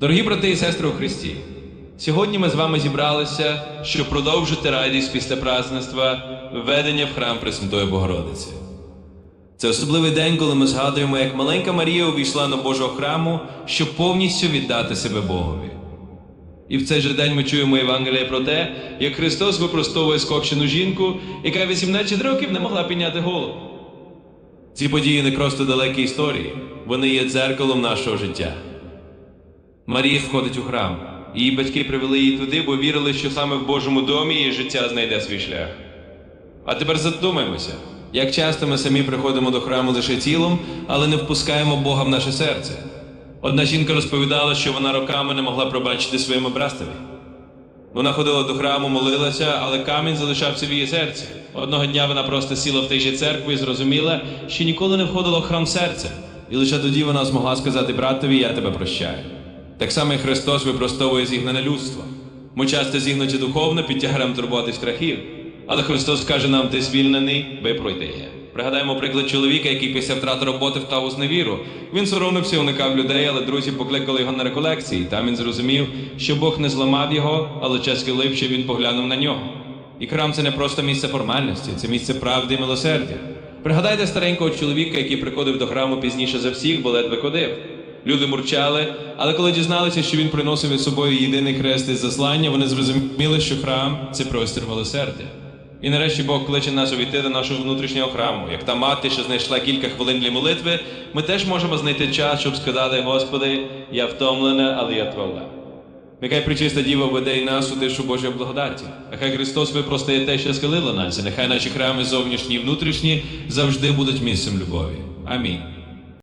Дорогі брати і сестри у Христі, сьогодні ми з вами зібралися, щоб продовжити радість після празднества введення в храм Пресвятої Богородиці. Це особливий день, коли ми згадуємо, як маленька Марія увійшла до Божого храму, щоб повністю віддати себе Богові. І в цей же день ми чуємо Євангеліє про те, як Христос випростовує скопчену жінку, яка 18 років не могла підняти голову. Ці події не просто далекі історії, вони є дзеркалом нашого життя. Марія входить у храм. Її батьки привели її туди, бо вірили, що саме в Божому домі її життя знайде свій шлях. А тепер задумаємося, як часто ми самі приходимо до храму лише тілом, але не впускаємо Бога в наше серце. Одна жінка розповідала, що вона роками не могла пробачити своєму братстві. Вона ходила до храму, молилася, але камінь залишався в її серці. Одного дня вона просто сіла в тій же церкві і зрозуміла, що ніколи не входила в храм серця. І лише тоді вона змогла сказати братові, я тебе прощаю. Так само і Христос випростовує зігнане людство. Ми часто зігнуті духовно під тягарем турботи страхів. Але Христос каже нам, ти звільнений, ви пройдете. Пригадаємо приклад чоловіка, який після втрати роботи впав у зневіру. Він соромився, уникав людей, але друзі покликали його на реколекції. Там він зрозумів, що Бог не зламав його, але час хвилив, що він поглянув на нього. І храм це не просто місце формальності, це місце правди і милосердя. Пригадайте старенького чоловіка, який приходив до храму пізніше за всіх, бо ледве ходив. Люди мурчали, але коли дізналися, що він приносив із собою єдиний хрест із заслання, вони зрозуміли, що храм це простір милосердя. І нарешті Бог кличе нас увійти до нашого внутрішнього храму. Як та мати, що знайшла кілька хвилин для молитви, ми теж можемо знайти час, щоб сказати, Господи, я втомлена, але я твоя. Нехай причиста діва веде і нас у тишу Божої благодаті. Нехай Христос випростає те, що схилило нас, і нехай наші храми зовнішні і внутрішні завжди будуть місцем любові. Амінь.